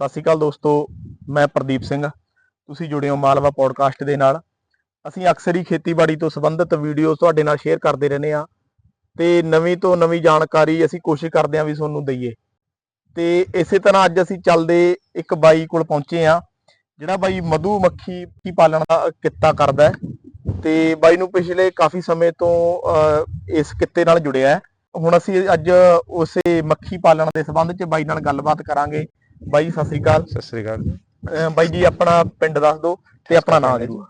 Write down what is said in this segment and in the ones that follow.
ਸਤਿ ਸ਼੍ਰੀ ਅਕਾਲ ਦੋਸਤੋ ਮੈਂ ਪ੍ਰਦੀਪ ਸਿੰਘ। ਤੁਸੀਂ ਜੁੜੇ ਹੋ ਮਾਲਵਾ ਪੋਡਕਾਸਟ ਦੇ ਨਾਲ। ਅਸੀਂ ਅਕਸਰ ਹੀ ਖੇਤੀਬਾੜੀ ਤੋਂ ਸੰਬੰਧਿਤ ਵੀਡੀਓ ਤੁਹਾਡੇ ਨਾਲ ਸ਼ੇਅਰ ਕਰਦੇ ਰਹਿੰਦੇ ਆ ਤੇ ਨਵੀਂ ਤੋਂ ਨਵੀਂ ਜਾਣਕਾਰੀ ਅਸੀਂ ਕੋਸ਼ਿਸ਼ ਕਰਦੇ ਆ ਵੀ ਤੁਹਾਨੂੰ ਦਈਏ। ਤੇ ਇਸੇ ਤਰ੍ਹਾਂ ਅੱਜ ਅਸੀਂ ਚੱਲਦੇ ਇੱਕ ਬਾਈ ਕੋਲ ਪਹੁੰਚੇ ਆ ਜਿਹੜਾ ਬਾਈ ਮਧੂ ਮੱਖੀ ਕੀ ਪਾਲਣ ਦਾ ਕਿੱਤਾ ਕਰਦਾ ਹੈ। ਤੇ ਬਾਈ ਨੂੰ ਪਿਛਲੇ ਕਾਫੀ ਸਮੇਂ ਤੋਂ ਅਹ, ਇਸ ਕਿੱਤੇ ਨਾਲ ਜੁੜਿਆ ਹੈ। ਹੁਣ ਅਸੀਂ ਅੱਜ ਉਸੇ ਮੱਖੀ ਪਾਲਣ ਦੇ ਸੰਬੰਧ 'ਚ ਬਾਈ ਨਾਲ ਗੱਲਬਾਤ ਕਰਾਂਗੇ। ਬਾਈ ਸਤਿ ਸ੍ਰੀ ਅਕਾਲ। ਸਤਿ ਸ੍ਰੀ ਅਕਾਲ। ਜੀ। ਅਹ ਬਾਈ ਜੀ ਆਪਣਾ ਪਿੰਡ ਦੱਸ ਦਿਓ ਤੇ ਆਪਣਾ ਨਾਮ ਜ਼ਰੂਰ।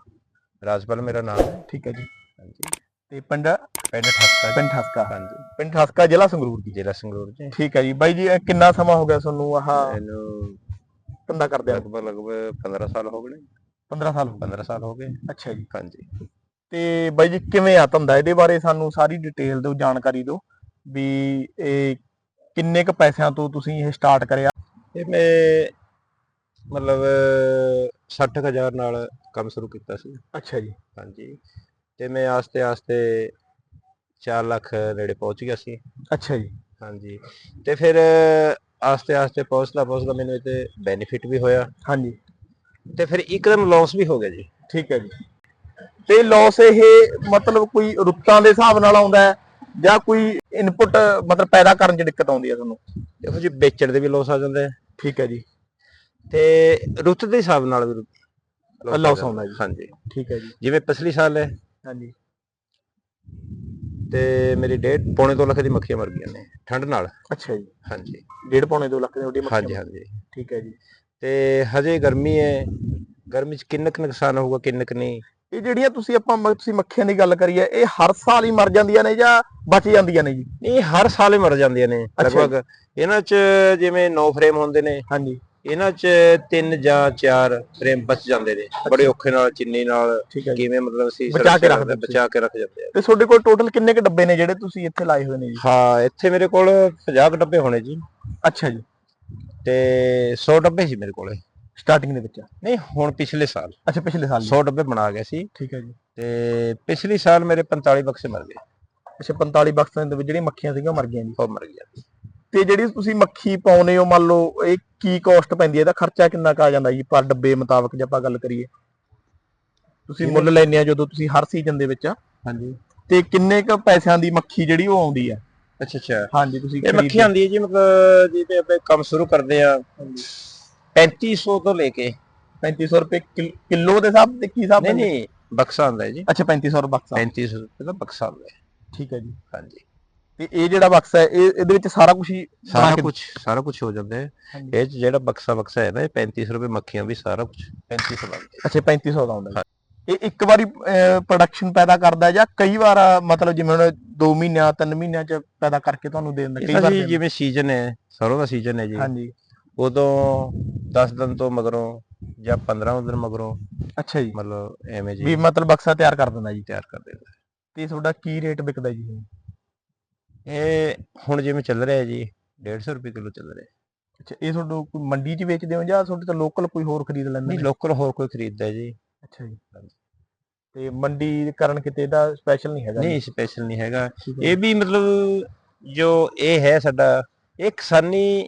ਰਾਜਪਾਲ ਮੇਰਾ ਨਾਮ ਹੈ। ਠੀਕ ਹੈ ਜੀ। ਹਾਂਜੀ। ਤੇ ਪਿੰਡ? ਪਿੰਡ ਠਸਕਾ ਜੀ। ਪਿੰਡ ਠਸਕਾ। ਹਾਂਜੀ। ਪਿੰਡ ਠਸਕਾ ਜ਼ਿਲ੍ਹਾ ਸੰਗਰੂਰ ਜੀ। ਜ਼ਿਲ੍ਹਾ ਸੰਗਰੂਰ ਜੀ। ਠੀਕ ਹੈ ਜੀ। ਬਾਈ ਜੀ ਇਹ ਕਿੰਨਾ ਸਮਾਂ ਹੋ ਗਿਆ ਤੁਹਾਨੂੰ ਆਹ ਇਹਨੂੰ ਧੰਦਾ ਕਰਦੇ ਆ? ਲਗਭਗ ਲਗਭਗ 15 ਸਾਲ ਹੋ ਗਏ ਨੇ। 15 ਸਾਲ ਹੋ ਗਏ। 15 ਸਾਲ ਹੋ ਗਏ। ਅੱਛਾ ਜੀ। ਹਾਂਜੀ। ਤੇ ਬਾਈ ਜੀ ਕਿਵੇਂ ਆ ਧੰਦਾ? ਇਹਦੇ ਬਾਰੇ ਸਾਨੂੰ ਸਾਰੀ ਡਿਟੇਲ ਦਿਓ ਜਾਣਕਾਰੀ ਦਿਓ ਵੀ ਇਹ ਕਿੰਨੇ ਕ ਪੈਸਿਆਂ ਤੋਂ ਤੁਸੀਂ ਇਹ ਸਟਾਰਟ ਕਰਿਆ? ਇਹ ਮੈਂ ਮਤਲਬ 60000 ਨਾਲ ਕੰਮ ਸ਼ੁਰੂ ਕੀਤਾ ਸੀ। ਅੱਛਾ ਜੀ। ਹਾਂਜੀ। ਤੇ ਮੈਂ ਆਸਤੇ ਆਸਤੇ 4 ਲੱਖ ਨੇੜੇ ਪਹੁੰਚ ਗਿਆ ਸੀ। ਅੱਛਾ ਜੀ। ਹਾਂਜੀ। ਤੇ ਫਿਰ ਆਸਤੇ ਆਸਤੇ ਪਹੁੰਚਦਾ ਪਹੁੰਚਦਾ ਮੈਨੂੰ ਇਹ ਤੇ ਬੈਨੀਫਿਟ ਵੀ ਹੋਇਆ। ਹਾਂਜੀ। ਤੇ ਫਿਰ ਇੱਕਦਮ ਲਾਸ ਵੀ ਹੋ ਗਿਆ ਜੀ। ਠੀਕ ਹੈ ਜੀ। ਤੇ ਲਾਸ ਇਹ ਮਤਲਬ ਕੋਈ ਰੁੱਤਾਂ ਦੇ ਹਿਸਾਬ ਨਾਲ ਆਉਂਦਾ ਹੈ ਜਾਂ ਕੋਈ ਇਨਪੁਟ ਮਤਲਬ ਪੈਦਾ ਕਰਨ 'ਚ ਦਿੱਕਤ ਆਉਂਦੀ ਹੈ ਤੁਹਾਨੂੰ? ਦੇਖੋ ਜੀ ਵੇਚਣ ਦੇ ਵੀ ਲਾਸ ਆ ਜਾਂਦਾ ਠੀਕ ਹੈ ਜੀ। ਤੇ ਰੁੱਤ ਦੇ ਹਿਸਾਬ ਨਾਲ ਵੀ ਆ ਆਉਂਦਾ ਜੀ। ਹਾਂਜੀ। ਠੀਕ ਹੈ ਜੀ। ਜਿਵੇਂ ਪਿਛਲੀ ਸਾਲ ਹੈ। ਹਾਂਜੀ। ਤੇ ਮੇਰੀ ਡੇਢ ਪੌਣੇ 2 ਲੱਖ ਦੀ ਮੱਖੀਆਂ ਮਰ ਗਈਆਂ ਨੇ ਠੰਡ ਨਾਲ। ਅੱਛਾ ਜੀ। ਹਾਂਜੀ। ਡੇਢ ਪੌਣੇ 2 ਲੱਖ ਦੀ ਤੁਹਾਡੀ ਹਾਂਜੀ ਮੱਖੀ ਹਾਂਜੀ। ਠੀਕ ਹੈ ਜੀ। ਤੇ ਹਜੇ ਗਰਮੀ ਹੈ। ਗਰਮੀ ਚ ਕਿੰਨਾ ਕੁ ਨੁਕਸਾਨ ਹੋਊਗਾ ਕਿੰਨਾ ਕੁ ਨਹੀਂ? ਇਹ ਜਿਹੜੀਆਂ ਤੁਸੀਂ ਆਪਾਂ ਤੁਸੀਂ ਮੱਖੀਆਂ ਦੀ ਗੱਲ ਕਰੀ ਹੈ ਇਹ ਹਰ ਸਾਲ ਹੀ ਮਰ ਜਾਂਦੀਆਂ ਨੇ ਜਾਂ ਬਚ ਜਾਂਦੀਆਂ ਨੇ ਜੀ? ਇਹ ਹਰ ਸਾਲ ਹੀ ਮਰ ਜਾਂਦੀਆਂ ਨੇ। ਲਗਭਗ। ਇਹਨਾਂ ਚ ਜਿਵੇਂ 9 ਫਰੇਮ ਹੁੰਦੇ ਨੇ ਹਾਂਜੀ। ਇਹਨਾਂ ਚ 3 ਜਾਂ 4 ਫਰੇਮ ਬਚ ਜਾਂਦੇ ਨੇ। ਬੜੇ ਔਖੇ ਨਾਲ ਚਿੰਨੀ ਨਾਲ ਕਿਵੇਂ ਮਤਲਬ ਅਸੀਂ ਬਚਾ ਕੇ ਰੱਖਦੇ ਰੱਖਦੇ- ਬਚਾ ਕੇ ਰੱਖ ਜਾਂਦੇ ਆ। ਤੇ ਤੁਹਾਡੇ ਕੋਲ ਟੋਟਲ ਕਿੰਨੇ ਕ ਡੱਬੇ ਨੇ ਜਿਹੜੇ ਤੁਸੀਂ ਇੱਥੇ ਲਾਏ ਹੋਏ ਨੇ ਜੀ? ਹਾਂ ਇੱਥੇ ਮੇਰੇ ਕੋਲ 50 ਕੁ ਡੱਬੇ ਹੋਣੇ ਜੀ। ਅੱਛਾ ਜੀ। ਤੇ 100 ਡੱਬੇ ਸੀ ਮੇਰੇ ਕੋਲੇ। ਸਟਾਰਟਿੰਗ ਦੇ ਵਿੱਚ। ਨਹੀਂ ਹੁਣ ਪਿਛਲੇ ਸਾਲ। ਅੱਛਾ ਪਿਛਲੇ ਸਾਲ 100 ਡੱਬੇ ਬਣਾ ਗਏ ਸੀ। ਠੀਕ ਹੈ ਜੀ। ਤੇ ਪਿਛਲੇ ਸਾਲ ਮੇਰੇ 45 ਬਕਸੇ ਮਰ ਗਏ। ਅੱਛਾ 45 ਬਕਸਾਂ ਦੇ ਵਿੱਚ ਜਿਹੜੀਆਂ ਮੱਖੀਆਂ ਸੀਗੀਆਂ ਮਰ ਗਈਆਂ ਜੀ। ਉਹ ਮਰ ਗਿਆ ਤੇ ਜਿਹੜੀ ਤੁਸੀਂ ਮੱਖੀ ਪਾਉਨੇ ਹੋ ਮੰਨ ਲਓ ਇਹ ਕੀ ਕਾਸਟ ਪੈਂਦੀ ਹੈ? ਇਹਦਾ ਖਰਚਾ ਕਿੰਨਾ ਕੁ ਆ ਜਾਂਦਾ ਜੀ ਪਰ ਡੱਬੇ ਮੁਤਾਬਕ ਜੇ ਆਪਾਂ ਗੱਲ ਕਰੀਏ? ਤੁਸੀਂ ਮੁੱਲ ਲੈਣੇ ਆ ਜਦੋਂ ਤੁਸੀਂ ਹਰ ਸੀਜ਼ਨ ਦੇ ਵਿੱਚ ਹਾਂਜੀ। ਤੇ ਕਿੰਨੇ ਕ ਪੈਸਿਆਂ ਦੀ ਮੱਖੀ ਜਿਹੜੀ ਉਹ ਆਉਂਦੀ ਹੈ? ਅੱਛਾ ਅੱਛਾ। ਹਾਂਜੀ ਤੁਸੀਂ ਇਹ ਮੱਖੀ ਆਂਦੀ ਹੈ ਜੀ ਮਤਲਬ ਜੀ ਤੇ ਆਪਾਂ ਕੰਮ ਸ਼ੁਰੂ ਕਰਦੇ ਆ 3500 ਤੋਂ ਲੈ ਕੇ 3500 ਰੁਪਏ ਕਿਲ- ਕਿਲੋ ਦੇ ਹਿਸਾਬ ਤੇ ਕੀ ਹਿਸਾਬ ਨਹੀਂ? ਨਹੀਂ ਬਕਸਾ ਆਂਦਾ ਹੈ ਜੀ। ਅੱਛਾ 3500 ਰੁਪਏ ਬਕਸਾ 3500 ਰੁਪਏ ਦਾ ਬਕਸਾ ਆਂਦਾ ਹੈ। ਠੀਕ ਹੈ ਜੀ। ਹਾਂਜੀ। ਤੇ ਇਹ ਜਿਹੜਾ ਬਕਸਾ ਹੈ ਇਹ ਇਹਦੇ ਵਿੱਚ ਸਾਰਾ ਕੁਝ ਹੀ ਬਣਾ ਸਾਰਾ ਕੇ- ਕੁਝ ਸਾਰਾ ਕੁਝ ਹੋ ਜਾਂਦਾ ਹੈ। ਹਾਂਜੀ। ਇਹ 'ਚ ਜਿਹੜਾ ਬਕਸਾ ਬਕਸਾ ਹੈ ਨਾ ਇਹ 3500 ਰੁਪਏ ਮੱਖੀਆਂ ਵੀ ਸਾਰਾ ਕੁਝ 3500 ਲੱਗਦਾ ਅੱਛਾ 3500 ਦਾ ਆਉਂਦਾ ਜੀ। ਇਹ ਇੱਕ ਵਾਰੀ ਪ੍ਰੋਡਕਸ਼ਨ ਪੈਦਾ ਕਰਦਾ ਹੈ ਜਾਂ ਕਈ ਵਾਰ ਅਹ, ਮਤਲਬ ਜਿਵੇਂ ਹੁਣ 2 ਮਹੀਨਿਆਂ 3 ਮਹੀਨਿਆਂ ਚ ਪੈਦਾ ਕਰਕੇ ਤੁਹਾਨੂੰ ਦੇ ਦਿੰਦਾ ਕਈ ਵਾਰ ਜੀ ਦੇ ਜਿਵੇਂ ਸੀਜ਼ਨ ਹੈ ਸਰੋਂ ਦਾ ਸੀਜ਼ਨ ਹੈ ਜੀ। ਹਾਂਜੀ। ਉਦੋਂ 10 ਦਿਨ ਤੋਂ ਮਗਰੋਂ ਜਾਂ 15 ਦਿਨ ਮਗਰੋਂ ਅੱਛਾ ਜੀ ਮਤਲਬ ਐਵੇਂ ਵੀ ਜੀ ਮਤਲਬ ਬਕਸਾ ਤਿਆਰ ਕਰ ਦਿੰਦਾ ਜੀ ਤਿਆਰ ਕਰ ਦਿੰਦਾ ਤੇ ਤੁਹਾਡਾ ਕੀ ਰੇਟ ਵਿਕਦਾ ਜੀ ਇਹ? ਹੁਣ ਜਿਵੇਂ ਚੱਲ ਰਿਹਾ ਜੀ 150 ਰੁਪਏ ਕਿਲੋ ਚੱਲ ਰਿਹਾ। ਅੱਛਾ ਇਹ ਤੁਹਾਨੂੰ ਕੋਈ ਮੰਡੀ 'ਚ ਵੇਚਦੇ ਹੋ ਜਾਂ ਤੁਹਾਡੇ ਤੋਂ ਲੋਕਲ ਕੋਈ ਹੋਰ ਖਰੀਦ ਲੈਂਦਾ ਨਹੀਂ ਲੋਕਲ ਹੋਰ ਕੋਈ ਖਰੀਦਦਾ ਜੀ ਅੱਛਾ ਜੀ। ਤੇ ਮੰਡੀ ਕਰਨ ਕਿਤੇ ਇਹਦਾ ਸਪੈਸ਼ਲ ਨਹੀਂ ਹੈਗਾ? ਨਹੀਂ ਸਪੈਸ਼ਲ ਨਹੀਂ ਹੈਗਾ ਇਹ ਵੀ ਮਤਲਬ ਜੋ ਇਹ ਹੈ ਸਾਡਾ ਇਹ ਕਿਸਾਨੀ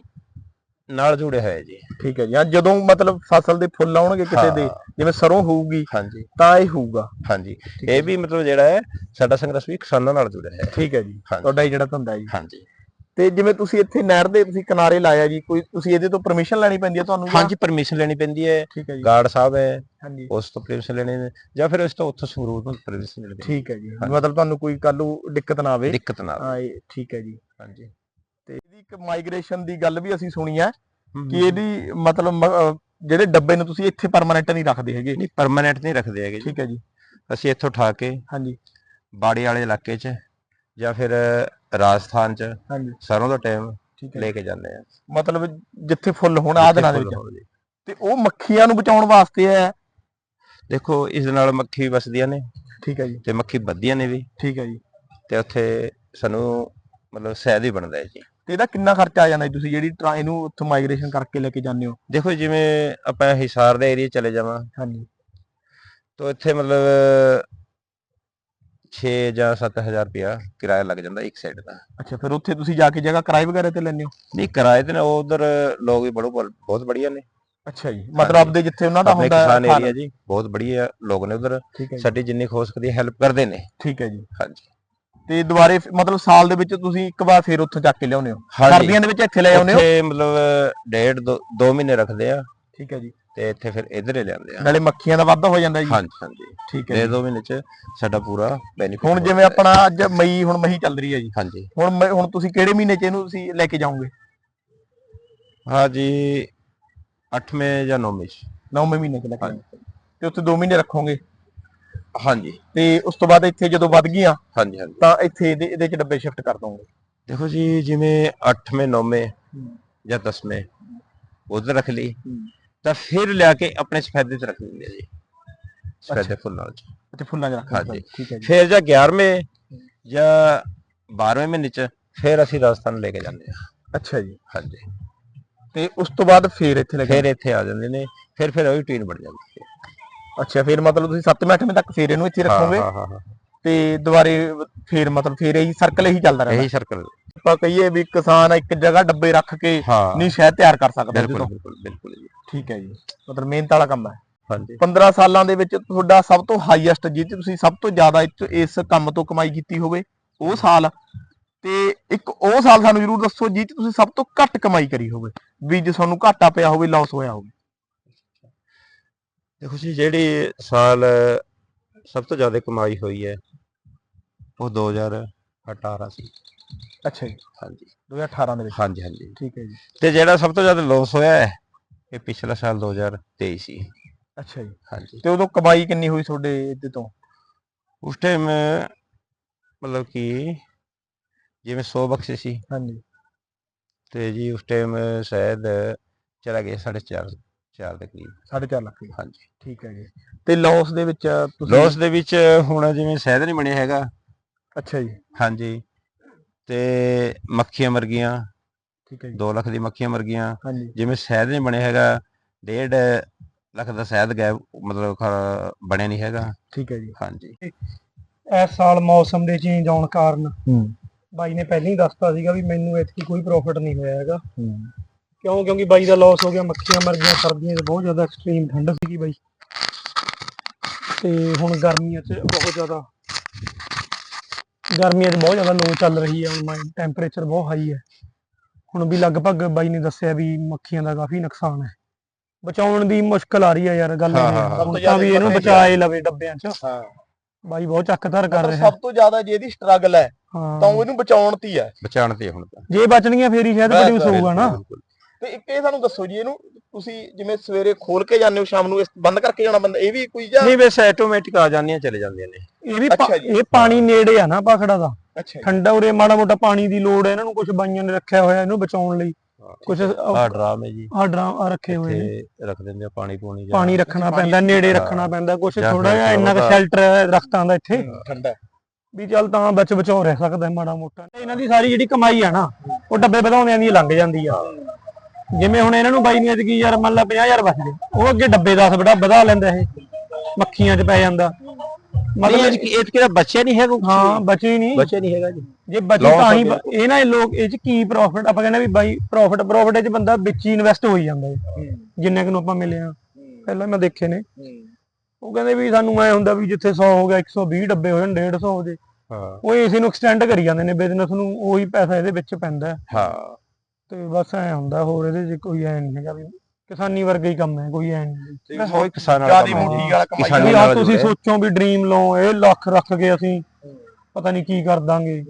ਨਾਲ ਜੁੜਿਆ ਹੋਇਆ ਹੈ ਜੀ। ਠੀਕ ਹੈ ਜੀ। ਹਾਂ ਜਦੋਂ ਮਤਲਬ ਫਸਲ ਦੇ ਫੁੱਲ ਆਉਣਗੇ ਕਿਤੇ ਦੇ ਹਾਂ, ਜਿਵੇਂ ਸਰੋਂ ਹੋਊਗੀ ਹਾਂਜੀ। ਤਾਂ ਇਹ ਹੋਊਗਾ। ਹਾਂਜੀ। ਹੈ ਇਹ ਵੀ ਮਤਲਬ ਜਿਹੜਾ ਹੈ ਸਾਡਾ ਸੰਘਰਸ਼ ਵੀ ਕਿਸਾਨਾਂ ਨਾਲ ਜੁੜਿਆ ਹੈ। ਠੀਕ ਹੈ ਜੀ। ਤੁਹਾਡਾ ਇਹ ਜਿਹੜਾ ਧੰਦਾ ਹੈ ਜੀ। ਹਾਂਜੀ। ਤੇ ਜਿਵੇਂ ਤੁਸੀਂ ਇੱਥੇ ਨਹਿਰ ਦੇ ਤੁਸੀਂ ਕਿਨਾਰੇ ਲਾਇਆ ਜੀ ਕੋਈ ਤੁਸੀਂ ਇਹਦੇ ਤੋਂ ਪਰਮਿਸ਼ਨ ਲੈਣੀ ਪੈਂਦੀ ਹੈ ਤੁਹਾਨੂੰ ਹਾਂਜੀ ਪਰਮਿਸ਼ਨ ਲੈਣੀ ਪੈਂਦੀ ਹੈ। ਹੈ ਗਾਰਡ ਸਾਹਿਬ ਹੈ ਹਾਂਜੀ। ਉਸ ਤੋਂ ਪਰਮਿਸ਼ਨ ਲੈਣੀ ਹੈ ਜਾਂ ਫਿਰ ਇਸ ਤੋਂ ਉੱਥੋਂ ਸੰਗਰੂਰ ਤੋਂ ਪਰਮਿਸ਼ਨ ਲੈਣੀ ਠੀਕ ਹੈ ਜੀ। ਮਤਲਬ ਤੁਹਾਨੂੰ ਕੋਈ ਕੱਲ ਨੂੰ ਦਿੱਕਤ ਨਾ ਹੈ। ਆਵੇ। ਦਿੱਕਤ ਨਾ ਆਵੇ। ਹਾਂ ਠੀਕ ਹੈ ਜੀ। ਹਾਂਜੀ। ਤੇ ਇਹਦੀ ਇੱਕ ਮਾਈਗ੍ਰੇਸ਼ਨ ਦੀ ਗੱਲ ਵੀ ਅਸੀਂ ਸੁਣੀ ਹੈ ਕਿ ਇਹਦੀ ਮਤਲਬ ਜਿਹੜੇ ਡੱਬੇ ਨੂੰ ਤੁਸੀਂ ਇੱਥੇ ਪਰਮਾਨੈਂਟ ਨਹੀਂ ਰੱਖਦੇ ਹੈਗੇ। ਨਹੀਂ ਪਰਮਾਨੈਂਟ ਨਹੀਂ ਰੱਖਦੇ ਹੈਗੇ ਠੀਕ ਹੈ ਜੀ। ਅਸੀਂ ਇੱਥੋਂ ਉਠਾ ਕੇ ਹਾਂਜੀ। ਬਾੜੀ ਵਾਲੇ ਇਲਾਕੇ 'ਚ ਜਾਂ ਫਿਰ ਰਾਜਸਥਾਨ 'ਚ ਹਾਂਜੀ। ਸਰੋਂ ਦਾ ਟਾਈਮ ਲੈ ਕੇ ਜਾਂਦੇ ਆ। ਮਤਲਬ ਜਿੱਥੇ ਫੁੱਲ ਹੋਣ ਆ ਦਿਨਾਂ ਦੇ ਵਿੱਚ। ਤੇ ਉਹ ਮੱਖੀਆਂ ਨੂੰ ਬਚਾਉਣ ਵਾਸਤੇ ਹੈ। ਦੇਖੋ ਇਸ ਦੇ ਨਾਲ ਮੱਖੀ ਵਸਦੀਆਂ ਨੇ। ਠੀਕ ਹੈ ਜੀ। ਤੇ ਮੱਖੀ ਵੱਧਦੀਆਂ ਨੇ ਵੀ। ਠੀਕ ਹੈ ਜੀ। ਤੇ ਉੱਥੇ ਸਾਨੂੰ ਮਤਲਬ ਸ਼ਹਿਦ ਹੀ ਬਣਦਾ ਹੈ ਜੀ। ਤੇ ਇਹਦਾ ਕਿੰਨਾ ਖਰਚਾ ਆ ਜਾਂਦਾ ਜੀ ਤੁਸੀਂ ਜਿਹੜੀ ਟਰਾ- ਇਹਨੂੰ ਉੱਥੋਂ ਮਾਈਗ੍ਰੇਸ਼ਨ ਕਰਕੇ ਲੈ ਕੇ ਜਾਂਦੇ ਹੋ? ਦੇਖੋ ਜਿਵੇਂ ਆਪਾਂ ਹਿਸਾਰ ਦੇ ਏਰੀਆ ਚਲੇ ਜਾਵਾਂ। ਹਾਂਜੀ। ਤਾਂ ਇੱਥੇ ਮਤਲਬ 6 ਜਾਂ 7000 ਰੁਪਇਆ ਕਿਰਾਇਆ ਲੱਗ ਜਾਂਦਾ ਇੱਕ ਸਾਈਡ ਦਾ। ਅੱਛਾ ਫਿਰ ਉੱਥੇ ਤੁਸੀਂ ਜਾ ਕੇ ਜਗ੍ਹਾ ਕਿਰਾਏ ਵਗੈਰਾ ਤੇ ਲੈਂਦੇ ਹੋ? ਨਹੀਂ ਕਿਰਾਏ ਤੇ ਨਾ ਉਧਰ ਲੋਕ ਵੀ ਬੜੋ ਬਹੁਤ ਬੜੀਆ ਨੇ। ਅੱਛਾ ਜੀ ਮਤਲਬ ਹਾਂਜੀ। ਆਪਦੇ ਜਿੱਥੇ ਉਹਨਾਂ ਦਾ ਆਪਣੇ ਹੁੰਦਾ ਕਿਸਾਨ ਖਾਨਾ। ਏਰੀਆ ਜੀ ਬਹੁਤ ਬੜੀਆ ਲੋਕ ਨੇ ਉਧਰ। ਠੀਕ ਹੈ ਜੀ। ਸਾਡੀ ਜਿੰਨੀ ਹੋ ਸਕਦੀ ਹੈ ਹੈਲਪ ਕਰਦੇ ਨੇ। ਠੀਕ ਹੈ ਜੀ। ਹਾਂਜੀ। ਤੇ ਦੁਬਾਰੇ ਮਤਲਬ ਸਾਲ ਦੇ ਵਿੱਚ ਤੁਸੀਂ ਇੱਕ ਵਾਰ ਫੇਰ ਉੱਥੋਂ ਚੱਕ ਕੇ ਲਿਆਉਂਦੇ ਹੋ? ਹਾਂਜੀ। ਸਰਦੀਆਂ ਦੇ ਵਿੱਚ ਇੱਥੇ ਲੈ ਆਉਂਦੇ ਹੋ? ਉੱਥੇ ਮਤਲਬ ਡੇਢ ਦੋ ਦੋ ਮਹੀਨੇ ਰੱਖਦੇ ਆ। ਠੀਕ ਹੈ ਜੀ। ਤੇ ਇੱਥੇ ਫਿਰ ਇਧਰ ਹੀ ਲਿਆਉਂਦੇ ਆ। ਨਾਲੇ ਮੱਖੀਆਂ ਦਾ ਵਾਧਾ ਹੋ ਜਾਂਦਾ ਜੀ। ਹਾਂਜੀ ਹਾਂਜੀ। ਠੀਕ ਹੈ ਡੇਢ ਜੀ। ਦੋ ਮਹੀਨੇ ਚ ਸਾਡਾ ਪੂਰਾ ਬੈਨੀਫਿਟ ਹੁਣ ਜਿਵੇਂ ਆਪਣਾ ਅੱਜ ਮਈ ਹੁਣ ਮਈ ਚੱਲ ਰਹੀ ਹੈ ਜੀ। ਹਾਂਜੀ। ਹੁਣ ਮ- ਹੁਣ ਤੁਸੀਂ ਕਿਹੜੇ ਮਹੀਨੇ ਚ ਇਹਨੂੰ ਤੁਸੀਂ ਲੈ ਕੇ ਜਾਓਗੇ? ਹਾਂਜੀ 8ਵੇਂ ਜਾਂ 9ਵੇਂ ਚ। 9ਵੇਂ ਮਹੀਨੇ ਚ ਲੈ ਕੇ। ਜਾਓਗੇ। ਤੇ ਉੱਥੇ 2 ਮਹੀਨੇ ਰੱਖੋਗੇ? ਹਾਂਜੀ। ਤੇ ਉਸ ਤੋਂ ਬਾਅਦ ਇੱਥੇ ਜਦੋਂ ਵੱਧ ਗਈਆਂ ਹਾਂਜੀ ਹਾਂਜੀ। ਤਾਂ ਇੱਥੇ ਇਹਦੇ ਇਹਦੇ ਚ ਡੱਬੇ ਸ਼ਿਫਟ ਕਰ ਦੋਗੇ? ਦੇਖੋ ਜੀ ਜਿਵੇਂ 8ਵੇਂ 9ਵੇਂ ਜਾਂ 10ਵੇਂ ਉਧਰ ਰੱਖ ਲਈ ਤਾਂ ਫਿਰ ਲਿਆ ਕੇ ਆਪਣੇ ਸਫੈਦੇ ਚ ਰੱਖ ਆ ਜੀ। ਸਫੈਦੇ ਫੁੱਲ ਨਾਲ ਚ। ਅੱਛਾ ਫੁੱਲਾਂ ਚ ਰੱਖ। ਦਿੰਦੇ ਠੀਕ ਹੈ ਜੀ। ਫਿਰ ਜਾਂ 11ਵੇਂ ਜਾਂ 12ਵੇਂ ਮਹੀਨੇ ਚ ਫਿਰ ਅਸੀਂ ਰਾਜਸਥਾਨ ਲੈ ਕੇ ਜਾਂਦੇ ਆ। ਅੱਛਾ ਜੀ। ਹਾਂਜੀ। ਤੇ ਉਸ ਤੋਂ ਬਾਅਦ ਫੇਰ ਇੱਥੇ ਲੈ ਕੇ ਫਿਰ ਇੱਥੇ ਆ ਜਾਂਦੇ ਨੇ ਫਿਰ ਫਿਰ ਉਹੀ ਟੀਨ ਬਣ ਜਾਂਦੀ ਹੈ। ਅੱਛਾ ਫੇਰ ਮਤਲਬ ਤੁਸੀਂ 7ਵੇਂ 8ਵੇਂ ਤੱਕ ਫੇਰ ਇਹਨੂੰ ਇੱਥੇ ਰੱਖੋਗੇ? ਹਾਂ ਹਾਂ ਹਾਂ। ਤੇ ਦੁਬਾਰੇ ਫੇਰ ਮਤਲਬ ਫੇਰ ਇਹੀ ਸਰਕਲ ਇਹੀ ਚੱਲਦਾ ਰਹਿੰਦਾ? ਇਹੀ ਸਰਕਲ ਆਪਾਂ ਕਹੀਏ ਵੀ ਕਿਸਾਨ ਇੱਕ ਜਗ੍ਹਾ ਡੱਬੇ ਰੱਖ ਕੇ ਹਾਂ। ਨਹੀਂ ਸ਼ਹਿਦ ਤਿਆਰ ਕਰ ਸਕਦਾ ਬਿਲਕੁਲ ਬਿਲਕੁਲ ਬਿਲਕੁਲ ਜੀ। ਠੀਕ ਹੈ ਜੀ। ਮਤਲਬ ਮਿਹਨਤ ਵਾਲਾ ਕੰਮ ਹੈ। ਹਾਂਜੀ। 15 ਸਾਲਾਂ ਦੇ ਵਿੱਚ ਤੁਹਾਡਾ ਸਭ ਤੋਂ ਹਾਈਐਸਟ ਜਿਹ 'ਚ ਤੁਸੀਂ ਸਭ ਤੋਂ ਜ਼ਿਆਦਾ ਇਹ 'ਚ ਇਸ ਕੰਮ ਤੋਂ ਕਮਾਈ ਕੀਤੀ ਹੋਵੇ ਉਹ ਸਾਲ। ਤੇ ਇੱਕ ਉਹ ਸਾਲ ਸਾਨੂੰ ਜਰੂਰ ਦੱਸੋ ਜਿਹ 'ਚ ਤੁਸੀਂ ਸਭ ਤੋਂ ਘੱਟ ਕਮਾਈ ਕਰੀ ਹੋਵੇ। ਵੀ ਜੇ ਤੁਹਾਨੂੰ ਘਾਟਾ ਪਿਆ ਹੋਵੇ ਲਾਸ ਹੋਇਆ ਹੋਵੇ। ਦੇਖੋ ਜੀ ਜਿਹੜੀ ਸਾਲ ਸਭ ਤੋਂ ਜ਼ਿਆਦਾ ਕਮਾਈ ਹੋਈ ਹੈ ਉਹ 2018 ਸੀ। ਅੱਛਾ ਜੀ। ਹਾਂਜੀ। 2018 ਦੇ ਵਿੱਚ। ਹਾਂਜੀ ਹਾਂਜੀ। ਠੀਕ ਹੈ ਜੀ। ਤੇ ਜਿਹੜਾ ਸਭ ਤੋਂ ਜ਼ਿਆਦਾ ਲਾਸ ਹੋਇਆ ਹੈ ਇਹ ਪਿਛਲਾ ਸਾਲ 2023 ਸੀ। ਅੱਛਾ ਜੀ। ਹਾਂਜੀ। ਤੇ ਉਦੋਂ ਕਮਾਈ ਕਿੰਨੀ ਹੋਈ ਤੁਹਾਡੇ ਇਹਦੇ ਤੋਂ? ਉਸ ਟਾਈਮ ਮਤਲਬ ਕਿ ਜਿਵੇਂ 100 ਬਕਸੇ ਸੀ। ਹਾਂਜੀ। ਤੇ ਜੀ ਉਸ ਟਾਈਮ ਸ਼ਾਇਦ ਚਲਾ ਗਿਆ 4.5 4 ਦੇ। ਕਰੀਬ 4.5 ਲੱਖ ਜੀ ਹਾਂਜੀ। ਠੀਕ ਹੈ ਜੀ। ਤੇ ਲਾਸ ਦੇ ਵਿੱਚ ਤੁਸੀਂ ਲਾਸ ਦੇ ਵਿੱਚ ਹੁਣ ਜਿਵੇਂ ਸ਼ਾਇਦ ਨਹੀਂ ਬਣਿਆ ਹੈਗਾ। ਅੱਛਾ ਜੀ। ਹਾਂਜੀ। ਤੇ ਮੱਖੀਆਂ ਮਰ ਗਈਆਂ ਠੀਕ ਹੈ ਜੀ। 2 ਲੱਖ ਦੀ ਮੱਖੀਆਂ ਮਰ ਗਈਆਂ ਜਿਵੇਂ ਸ਼ਾਇਦ ਨਹੀਂ ਬਣਿਆ ਹੈਗਾ 1.5 ਲੱਖ ਦਾ ਸ਼ਾਇਦ ਗੈਪ ਮਤਲਬ ਬਣਿਆ ਨਹੀਂ ਹੈਗਾ। ਠੀਕ ਹੈ ਜੀ। ਹਾਂਜੀ। ਇਸ ਸਾਲ ਮੌਸਮ ਦੇ ਚੇਂਜ ਆਉਣ ਕਾਰਨ ਹੂੰ। ਬਾਈ ਨੇ ਪਹਿਲਾਂ ਹੀ ਦੱਸਤਾ ਸੀਗਾ ਵੀ ਮੈਨੂੰ ਇਤਕੀ ਕੋਈ ਪ੍ਰੋਫਿਟ ਨਹੀਂ ਹੋਇਆ ਹੈਗਾ। ਹੂੰ। ਕਿਉਂ? ਕਿਉਂਕਿ ਬਾਈ ਦਾ ਲਾਸ ਹੋ ਗਿਆ ਮੱਖੀਆਂ ਮਰ ਗਈਆਂ ਸਰਦੀਆਂ 'ਚ ਬਹੁਤ ਜ਼ਿਆਦਾ ਐਕਸਟ੍ਰੀਮ ਠੰਡ ਸੀਗੀ ਬਾਈ। ਤੇ ਹੁਣ ਗਰਮੀਆਂ 'ਚ ਬਹੁਤ ਜ਼ਿਆਦਾ ਗਰਮੀਆਂ 'ਚ ਬਹੁਤ ਜ਼ਿਆਦਾ ਲੋ ਚੱਲ ਰਹੀ ਹੈ ਹੁਣ ਟੈਂਪਰੇਚਰ ਬਹੁਤ ਹਾਈ ਹੈ ਹੁਣ ਵੀ ਲਗਭਗ ਬਾਈ ਨੇ ਦੱਸਿਆ ਵੀ ਮੱਖੀਆਂ ਦਾ ਕਾਫੀ ਨੁਕਸਾਨ ਹੈ। ਬਚਾਉਣ ਦੀ ਮੁਸ਼ਕਲ ਆ ਰਹੀ ਹੈ ਯਾਰ ਗੱਲ। ਹੁਣ ਤਾਂ ਵੀ ਇਹਨੂੰ ਬਚਾਏ ਲਵੇ ਡੱਬਿਆਂ 'ਚ। ਹਾਂ। ਬਾਈ ਬਹੁਤ ਚੱਕ ਧਰ ਕਰ ਰਿਹਾ। ਸਭ ਤੋਂ ਜ਼ਿਆਦਾ ਜੇ ਇਹਦੀ ਸਟਰਗਲ ਹੈ ਤਾਂ ਹਾਂ ਉਹ ਇਹਨੂੰ ਬਚਾਉਣ ਤੇ ਹੀ ਬਚਾਉਣ ਤੇ ਹੁਣ ਤਾਂ। ਜੇ ਬਚਣਗੀਆਂ ਫੇਰ ਹੀ ਸ਼ਾਇਦ ਪ੍ਰੋਡਿਊਸ ਹੋਊਗਾ ਨਾ। ਬਿਲਕੁਲ। ਤੇ ਇੱਕ ਇਹ ਸਾਨੂੰ ਦੱਸੋ ਜੀ ਇਹਨੂੰ ਤੁਸੀਂ ਜਿਵੇਂ ਸਵੇਰੇ ਖੋਲ ਕੇ ਜਾਂਦੇ ਹੋ ਸ਼ਾਮ ਨੂੰ ਇਸ ਬੰਦ ਕਰਕੇ ਜਾਣਾ ਬੰਦਾ ਇਹ ਵੀ ਕੋਈ ਜਾਂ ਨਹੀਂ ਵੈਸੇ ਆਟੋਮੈਟਿਕ ਆ ਜਾਂਦੀਆਂ ਚਲੇ ਜਾਂਦੀਆਂ ਨੇ। ਇਹ ਵੀ ਪਾ-। ਇਹ ਪਾਣੀ ਨੇੜੇ ਆ ਨਾ ਪਾਖੜਾ ਦਾ। ਅੱਛਾ ਜੀ। ਠੰਡਾ ਉਰੇ ਮਾੜਾ ਮੋਟਾ ਪਾਣੀ ਦੀ ਲੋੜ ਹੈ ਇਹਨਾਂ ਨੂੰ ਕੁਝ ਬਾਈਆਂ ਨੇ ਰੱਖਿਆ ਹੋਇਆ ਇਹਨੂੰ ਬਚਾਉਣ ਲਈ। ਕੁਝ ਆ ਡਰਾਮ ਹੈ ਜੀ। ਆ ਡਰਾ ਰੱਖੇ ਹੋਏ ਨੇ। ਇੱਥੇ ਰੱਖ ਦਿੰਦੇ ਆ ਪਾਣੀ ਪੂਣੀ ਜਾਂ ਪਾਣੀ ਰੱਖਣਾ ਪਾਣੀ ਪੈਂਦਾ ਨੇੜੇ। ਰੱਖਣਾ ਪੈਂਦਾ ਕੁਝ ਜਾਂ ਥੋੜਾ ਫਿਰ ਜਿਹਾ ਇੰਨਾ ਕੁ ਉਹਦਾ- ਸ਼ੈਲਟਰ ਦਰਖਤਾਂ ਦਾ ਇੱਥੇ। ਠੰਡਾ। ਵੀ ਚੱਲ ਤਾਂ ਬਚ ਬਚਾਓ ਰਹਿ ਸਕਦਾ ਹੈ ਮਾੜਾ ਮੋਟਾ। ਇਹਨਾਂ ਦੀ ਸਾਰੀ ਜਿਹੜੀ ਕਮਾਈ ਆ ਨਾ ਉਹ ਡੱਬੇ ਵਧਾਉਂਦਿਆਂ ਦੀ ਲੰਘ ਜਾਂਦੀ ਆ। ਜਿਵੇਂ ਹੁਣ ਇਹਨਾਂ ਨੂੰ ਬਾਈ ਨੇ ਕੀ ਯਾਰ ਮੰਨ ਲਾ 50000 ਬਚ ਗਏ ਉਹ ਅੱਗੇ ਡੱਬੇ 10 ਵਧਾ ਵਧਾ ਲੈਂਦਾ ਇਹ ਮੱਖੀਆਂ 'ਚ ਪੈ ਜਾਂਦਾ। ਮਤਲਬ ਇਹ ਕਿਹੜਾ ਬੱਚਿਆ ਨਹੀਂ ਹੈਗਾ ਹਾਂ ਬਚੇ ਨਹੀਂ। ਬੱਚਿਆ ਨਹੀਂ ਹੈਗਾ ਜੀ। ਜੇ ਬਚੇ ਤਾਂ ਹੀ ਇਹ ਨਾ ਇਹ ਲੋਕ ਇਹ ਚ ਕੀ ਪ੍ਰੋਫਿਟ ਆਪਾਂ ਕਹਿੰਦੇ ਵੀ ਬਾਈ ਪ੍ਰੋਫਿਟ ਪ੍ਰੋਫਿਟ ਇਹ ਚ ਬੰਦਾ ਵਿੱਚ ਹੀ ਇਨਵੈਸਟ ਹੋਈ ਜਾਂਦਾ ਹੈ। ਜਿੰਨੇ ਕੁ ਨੂੰ ਆਪਾਂ ਮਿਲੇ ਆ। ਪਹਿਲਾਂ ਮੈਂ ਦੇਖੇ ਨੇ। ਉਹ ਕਹਿੰਦੇ ਵੀ ਸਾਨੂੰ ਐ ਹੁੰਦਾ ਵੀ ਜਿੱਥੇ 100 ਹੋ ਗਿਆ 120 ਡੱਬੇ ਹੋ ਜਾਣ 150 ਹੋ ਜੇ। ਹਾਂ। ਉਹ ਇਸੇ ਨੂੰ ਐਕਸਟੈਂਡ ਕਰੀ ਜਾਂਦੇ ਨੇ ਬਿਜ਼ਨਸ ਨੂੰ ਉਹੀ ਪੈਸਾ ਇਹਦੇ ਵਿੱਚ ਪੈਂਦਾ। ਹੈ। ਹਾਂ ਤੇ ਬਸ ਐ ਹੁੰਦਾ ਹੋਰ ਇਹਦੇ 'ਚ ਕੋਈ ਐ ਨਹੀਂ ਹੈਗਾ ਵੀ ਕਿਸਾਨੀ ਵਰਗਾ ਹੀ ਕੰਮ ਹੈ ਕੋਈ ਐ ਨਹੀਂ ਉਹ ਕਿਸਾਨ ਵਾਲਾ ਜਿਆਦੀ ਹੈ। ਜੀ। ਵਾਲਾ ਕਮਾਈ ਵੀ ਆ ਤੁਸੀਂ। ਸੋਚੋ ਵੀ ਡ੍ਰੀਮ ਲਓ ਇਹ ਲੱਖ ਰੱਖ ਕੇ ਅਸੀਂ ਪਤਾ ਨਹੀਂ ਕੀ ਕਰ ਦਾਂਗੇ।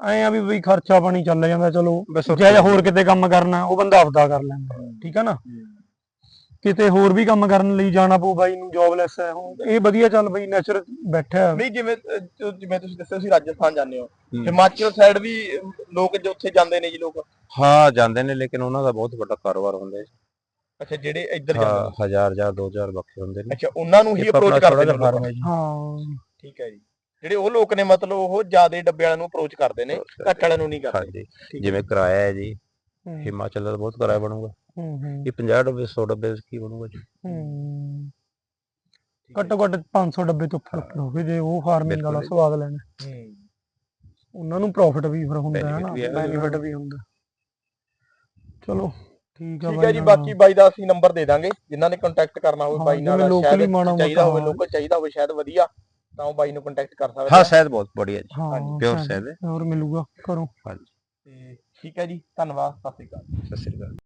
ਐ ਆ ਵੀ ਬਈ ਖਰਚਾ ਪਾਣੀ ਚੱਲ ਜਾਂਦਾ ਚਲੋ ਜੇ ਹੋਰ ਕਿਤੇ ਕੰਮ ਕਰਨਾ ਉਹ ਬੰਦਾ ਆਪਦਾ ਕਰ ਲੈਂਦਾ ਠੀਕ ਆ ਨਾ? ਕਿਤੇ ਹੋਰ ਵੀ ਕੰਮ ਕਰਨ ਲਈ ਜਾਣਾ ਪਊ ਬਾਈ ਨੂੰ ਜੌਬਲੈਸ ਹੈ ਹੁਣ ਇਹ ਵਧੀਆ ਚੱਲ ਬਈ ਨੇਚਰ ਬੈਠਾ ਹੈ। ਨਹੀਂ ਜਿਵੇਂ ਅਹ, ਜਿਵੇਂ ਤੁਸੀਂ ਦੱਸਿਆ ਤੁਸੀਂ ਰਾਜਸਥਾਨ ਜਾਂਦੇ ਹੋ। ਹਿਮਾਚਲ ਸਾਈਡ ਵੀ ਲੋਕ ਜੋ ਉੱਥੇ ਜਾਂਦੇ ਨੇ ਜੀ ਲੋਕ। ਹਾਂ ਜਾਂਦੇ ਨੇ ਲੇਕਿਨ ਉਹਨਾਂ ਦਾ ਬਹੁਤ ਵੱਡਾ ਕਾਰੋਬਾਰ ਹੁੰਦਾ ਹੈ ਅੱਛਾ ਜਿਹੜੇ ਇੱਧਰ ਜਾਂਦੇ ਹਾਂ ਹਜ਼ਾਰ ਜਾਂ 2000 ਬੱਕਰੇ ਹੁੰਦੇ ਨੇ। ਅੱਛਾ ਉਹਨਾਂ ਨੂੰ ਹੀ ਅਪਰੋਚ ਕਰਦੇ ਨੇ ਲੋਕ। ਹੈ ਜੀ। ਹਾਂ। ਠੀਕ ਹੈ ਜੀ। ਜਿਹੜੇ ਉਹ ਲੋਕ ਨੇ ਮਤਲਬ ਉਹ ਜਿਆਦੇ ਡੱਬੇ ਵਾਲਿਆਂ ਨੂੰ ਅਪਰੋਚ ਕਰਦੇ ਨੇ ਘੱਟ ਵਾਲਿਆਂ ਨੂੰ ਨਹੀਂ ਕਰਦੇ। ਹਾਂਜੀ। ਠੀਕ ਹੈ। ਜਿਵੇਂ ਕਿਰਾਇਆ ਹੈ ਜੀ। ਹਿਮਾਚਲ ਦਾ ਬਹੁਤ ਕਰਾਇਆ ਬਣੂਗਾ। ਇਹ 50 ਡੱਬੇ 100 ਡੱਬੇ ਕੀ ਬਣੂਗਾ ਜੀ? ਘੱਟੋ ਘੱਟ 500 ਡੱਬੇ ਤੋਂ ਉੱਪਰ ਉੱਪਰ ਹੋਵੇ ਜੇ ਉਹ ਫਾਰਮਿੰਗ ਵਾਲਾ ਸਵਾਦ ਲੈਣਾ। ਉਹਨਾਂ ਨੂੰ ਪ੍ਰੋਫਿਟ ਵੀ ਫਿਰ ਹੁੰਦਾ ਹੈ। ਨਾ ਬੈਨੀਫਿਟ ਵੀ ਹੁੰਦਾ। ਚਲੋ ਠੀਕ ਆ ਜੀ ਬਾਕੀ ਬਾਈ ਦਾ ਅਸੀਂ ਨੰਬਰ ਦੇ ਦਾਂਗੇ। ਜਿਨ੍ਹਾਂ ਨੇ ਕੰਟੈਕਟ ਕਰਨਾ ਹੋਵੇ ਬਾਈ ਨਾਲ ਸ਼ਾਇਦ ਚਾਹੀਦਾ ਹੋਵੇ ਲੋਕਲ ਚਾਹੀਦਾ ਹੋਵੇ ਸ਼ਾਇਦ ਵਧੀਆ ਤਾਂ ਉਹ ਬਾਈ ਨੂੰ ਕੰਟੈਕਟ ਕਰ ਸਕਦੇ। ਹਾਂ ਸ਼ਾਇਦ ਬਹੁਤ ਬੜੀਆ ਜੀ। ਹਾਂਜੀ ਪਿਓਰ ਸ਼ਾਇਦ ਹੋਰ ਮਿਲੂਗਾ ਕਰੋ ਹਾਂਜੀ। ਤੇ ਠੀਕ ਹੈ ਜੀ ਧੰਨਵਾਦ ਸਤਿ ਸ਼੍ਰੀ ਅਕਾਲ ਸਤਿ ਸ਼੍ਰੀ ਅਕਾਲ